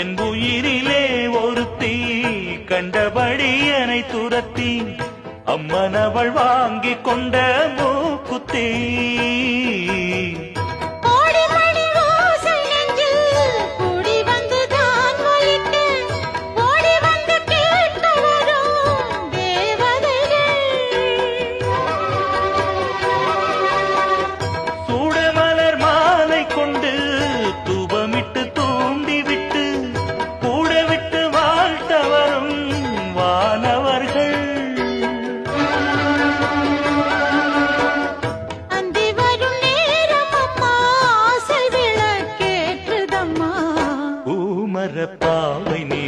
என் உயிரிலே ஒருத்தி கண்டபடி என்னை துரத்தி அம்மன் அவள் வாங்கி கொண்ட மூக்குத்தீ. பூமர பாவை நீ